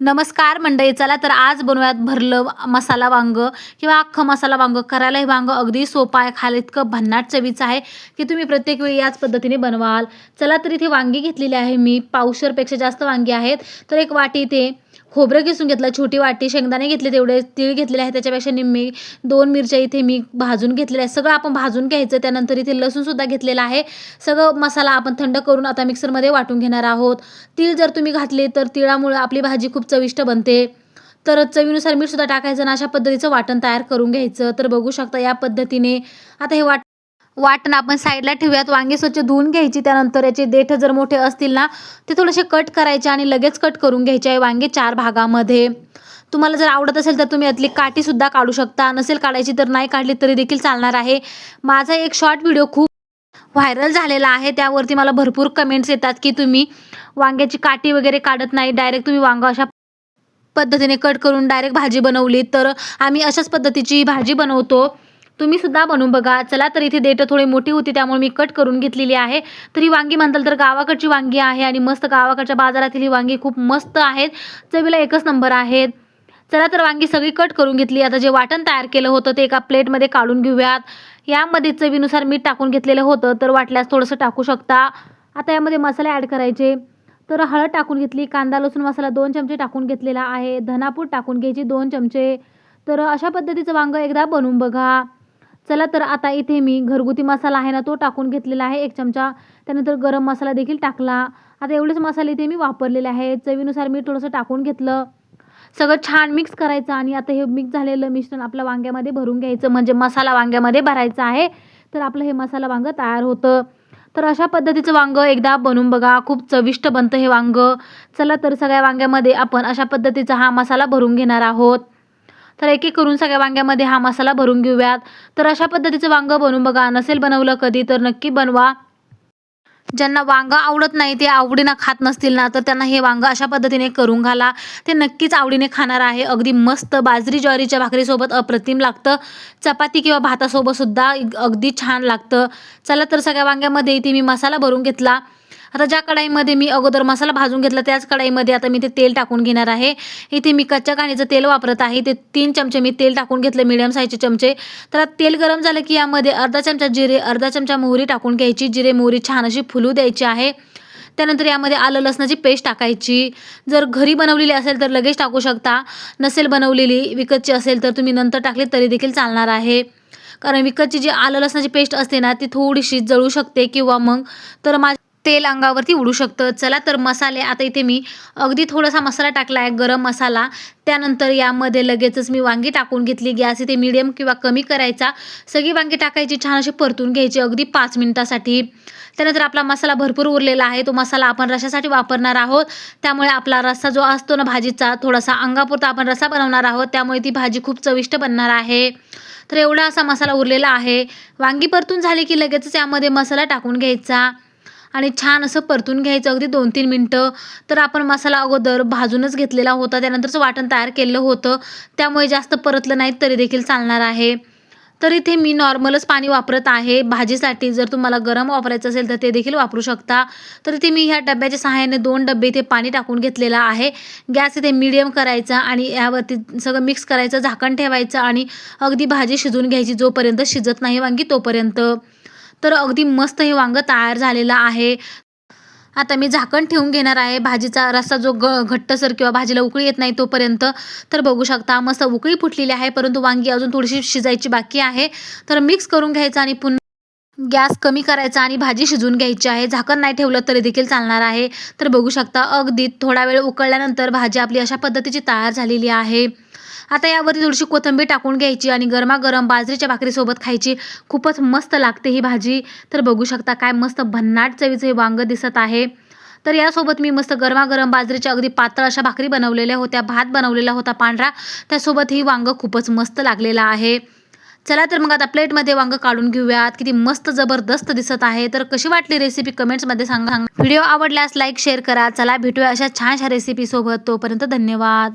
नमस्कार मंडळी चला तर आज बनवूयात भरलं मसाला वांग किंवा अख्खं मसाला वांग. करायला हे वांग अगदी सोपं आहे खायला इतकं भन्नाट चवीचं आहे की तुम्ही प्रत्येक वेळी याच पद्धतीने बनवाल. चला तर इथे वांगी घेतलेली आहे मी पावशरपेक्षा जास्त वांगी आहेत. तर एक वाटी इथे खोबरं किसून घेतलं छोटी वाटी शेंगदाणे घेतले तेवढे तीळ घेतलेले आहे त्याच्यापेक्षा निम्मे दोन मिरच्या इथे मी भाजून घेतलेल्या आहे सगळं आपण भाजून घ्यायचं त्यानंतर इथे लसूणसुद्धा घेतलेला आहे. सगळं मसाला आपण थंड करून आता मिक्सरमध्ये वाटून घेणार आहोत. तीळ जर तुम्ही घातले तर तिळामुळं आपली भाजी खूप चविष्ट बनते. तर चवीनुसार मीठसुद्धा टाकायचं आणि अशा पद्धतीचं वाटण तयार करून घ्यायचं. तर बघू शकता या पद्धतीने. आता हे वाट वाटण आपण साईडला ठेवूयात. वांगे स्वच्छ धुवून घ्यायची त्यानंतर याचे देठ जर मोठे असतील ना ते थोडेसे कट करायचे आणि लगेच कट करून घ्यायचे आहे वांगे चार भागामध्ये. तुम्हाला जर आवडत असेल तर तुम्ही यातली काठीसुद्धा काढू शकता. नसेल काढायची तर नाही काढली तरी देखील चालणार आहे. माझा एक शॉर्ट व्हिडिओ खूप व्हायरल झालेला आहे. त्यावरती मला भरपूर कमेंट्स येतात की तुम्ही वांग्याची काठी वगैरे काढत नाही. डायरेक्ट तुम्ही वांग अशा पद्धतीने कट करून डायरेक्ट भाजी बनवली. तर आम्ही अशाच पद्धतीची भाजी बनवतो. तुम्ही सुद्धा बनवून बघा. चला तर इथे देठं थोडी मोठी होती त्यामुळे मी कट करून घेतलेली आहे. तर ही वांगी म्हणताल तर गावाकडची वांगी आहे आणि मस्त गावाकडच्या बाजारातील ही वांगी खूप मस्त आहेत. चवीला एकच नंबर आहेत. चला तर वांगी सगळी कट करून घेतली. आता जे वाटण तयार केलं होतं ते एका प्लेटमध्ये काढून घेऊयात. यामध्ये चवीनुसार मीठ टाकून घेतलेलं होतं तर वाटल्यास थोडंसं टाकू शकता. आता यामध्ये मसाले ॲड करायचे. तर हळद टाकून घेतली कांदा लसूण मसाला दोन चमचे टाकून घेतलेला आहे. धनापूड टाकून घ्यायची दोन चमचे. तर अशा पद्धतीचं वांगं एकदा बनवून बघा. चला तर आता इथे मी घरगुती मसाला आहे ना तो टाकून घेतलेला आहे. एक चमचा त्यानंतर गरम मसाला देखील टाकला. आता एवढेच मसाले इथे मी वापरलेले आहेत. चवीनुसार मी थोडंसं टाकून घेतलं. सगळं छान मिक्स करायचं आणि आता हे मिक्स झालेलं मिश्रण आपल्या वांग्यामध्ये भरून घ्यायचं. म्हणजे मसाला वांग्यामध्ये भरायचा आहे. तर आपलं हे मसाला वांगं तयार होतं. तर अशा पद्धतीचं वांगं एकदा बनवून बघा. खूप चविष्ट बनतं हे वांगं. चला तर सगळ्या वांग्यामध्ये आपण अशा पद्धतीचा हा मसाला भरून घेणार आहोत. तर एक एक करून सगळ्या वांग्यामध्ये हा मसाला भरून घेऊयात. तर अशा पद्धतीचं वांगं बनवून बघा. नसेल बनवलं कधी तर नक्की बनवा. ज्यांना वांगं आवडत नाही ते आवडीनं खात नसतील ना तर त्यांना हे वांगं अशा पद्धतीने करून घाला. ते नक्कीच आवडीने खाणार आहे. अगदी मस्त बाजरी ज्वारीच्या भाकरीसोबत अप्रतिम लागतं. चपाती किंवा भातासोबतसुद्धा अगदी छान लागतं. चला तर सगळ्या वांग्यामध्ये इथे मी मसाला भरून घेतला. आता ज्या कढाईमध्ये मी अगोदर मसाला भाजून घेतला त्याच कढाईमध्ये आता मी ते तेल टाकून घेणार आहे. इथे मी कच्च्या कांद्याचं तेल वापरत आहे. ते तीन चमचे मी तेल टाकून घेतलं मिडियम साईजचे चमचे. तर तेल गरम झालं की यामध्ये अर्धा चमचा जिरे अर्धा चमचा मोहरी टाकून घ्यायची. जिरे मोहरी छान अशी फुलू द्यायची आहे. त्यानंतर यामध्ये आलं लसणाची पेस्ट टाकायची. जर घरी बनवलेली असेल तर लगेच टाकू शकता. नसेल बनवलेली विकतची असेल तर तुम्ही नंतर टाकली तरी देखील चालणार आहे. कारण विकतची जी आलं लसणाची पेस्ट असते ना ती थोडीशी जळू शकते किंवा मग तर मा तेल अंगावरती उडू शकतं. चला तर मसाले आता इथे मी अगदी थोडासा मसाला टाकला आहे गरम मसाला. त्यानंतर यामध्ये लगेचच मी वांगी टाकून घेतली. गॅस इथे मिडियम किंवा कमी करायचा. सगळी वांगी टाकायची छान अशी परतून घ्यायची अगदी पाच मिनटासाठी. त्यानंतर आपला मसाला भरपूर उरलेला आहे. तो मसाला आपण रशासाठी वापरणार आहोत. त्यामुळे आपला रस्सा जो असतो ना भाजीचा थोडासा अंगापुरता आपण रस्सा बनवणार आहोत. त्यामुळे ती भाजी खूप चविष्ट बनणार आहे. तर एवढा असा मसाला उरलेला आहे. वांगी परतून झाली की लगेचच यामध्ये मसाला टाकून घ्यायचा. आणि छान असं परतून घ्यायचं अगदी दोन तीन मिनटं. तर आपण मसाला अगोदर भाजूनच घेतलेला होता. त्यानंतरचं वाटण तयार केलेलं होतं. त्यामुळे जास्त परतलं नाही तरी देखील चालणार आहे. तर इथे मी नॉर्मलच पाणी वापरत आहे. भाजीसाठी जर तुम्हाला गरम वापरायचं असेल तर ते देखील वापरू शकता. तर इथे मी ह्या डब्याच्या सहाय्याने दोन डबे इथे पाणी टाकून घेतलेलं आहे. गॅस इथे मीडियम करायचा आणि यावरती सगळं मिक्स करायचं झाकण ठेवायचं आणि अगदी भाजी शिजून घ्यायची जोपर्यंत शिजत नाही वांगी तोपर्यंत. तर अगदी मस्त हे वांगं तयार झालेलं आहे. आता मी झाकण ठेवून घेणार आहे. भाजीचा रस्सा जो ग घट्टसर किंवा भाजीला उकळी येत नाही तोपर्यंत. तर बघू शकता मस्त उकळी फुटलेली आहे. परंतु वांगी अजून थोडीशी शिजायची बाकी आहे. तर मिक्स करून घ्यायचं आणि पुन्हा गॅस कमी करायचा आणि भाजी शिजवून घ्यायची आहे. झाकण नाही ठेवलं तरी देखील चालणार आहे. तर बघू शकता अगदी थोडा वेळ उकळल्यानंतर भाजी आपली अशा पद्धतीची तयार झालेली आहे. आता यावरती थोडीशी कोथिंबीर टाकून घ्यायची आणि गरमागरम बाजरीच्या भाकरीसोबत खायची. खूपच मस्त लागते ही भाजी. तर बघू शकता काय मस्त भन्नाट चवीचं हे वांगं दिसत आहे. तर यासोबत मी मस्त गरमागरम बाजरीच्या अगदी पातळ अशा भाकरी बनवलेल्या होत्या. भात बनवलेला होता पांढरा. त्यासोबत ही वांगं खूपच मस्त लागलेलं आहे. चला तर मग आता प्लेटमध्ये वांग काढून घेऊयात. किती मस्त जबरदस्त दिसत आहे. तर कशी वाटली रेसिपी कमेंट्समध्ये सांगा. व्हिडिओ आवडल्यास लाईक शेअर करा. चला भेटूया अशा छानशा रेसिपीसोबत तोपर्यंत धन्यवाद.